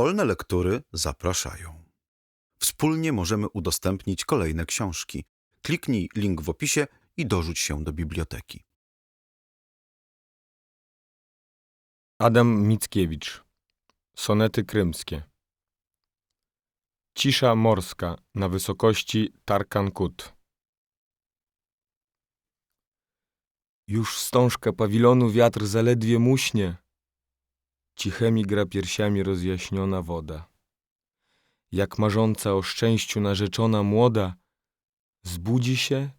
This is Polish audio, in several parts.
Wolne lektury zapraszają. Wspólnie możemy udostępnić kolejne książki. Kliknij link w opisie i dorzuć się do biblioteki. Adam Mickiewicz Sonety krymskie Cisza morska na wysokości Tarkan-Kut Już wstążka pawilonu wiatr zaledwie muśnie. Cichemi gra piersiami rozjaśniona woda. Jak marząca o szczęściu narzeczona młoda, zbudzi się,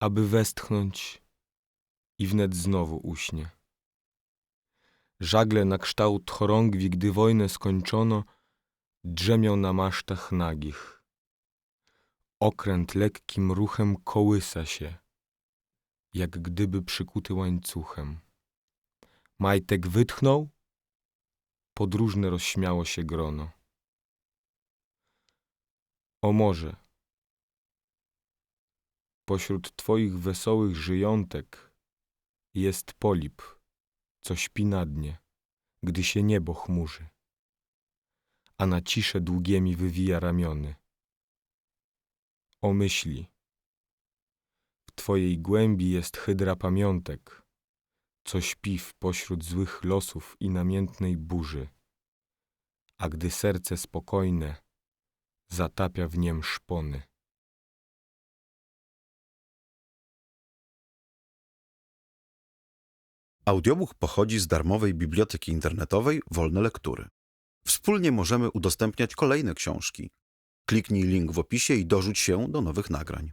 aby westchnąć i wnet znowu uśnie. Żagle na kształt chorągwi, gdy wojnę skończono, drzemią na masztach nagich. Okręt lekkim ruchem kołysa się, jak gdyby przykuty łańcuchem. Majtek wytchnął, podróżne rozśmiało się grono. O morze, pośród twoich wesołych żyjątek jest polip, co śpi na dnie, gdy się niebo chmurzy, a na ciszę długiemi wywija ramiony. O myśli, w twojej głębi jest hydra pamiątek, co śpi w pośród złych losów i namiętnej burzy, a gdy serce spokojne zatapia w niem szpony. Audiobook pochodzi z darmowej biblioteki internetowej Wolne Lektury. Wspólnie możemy udostępniać kolejne książki. Kliknij link w opisie i dorzuć się do nowych nagrań.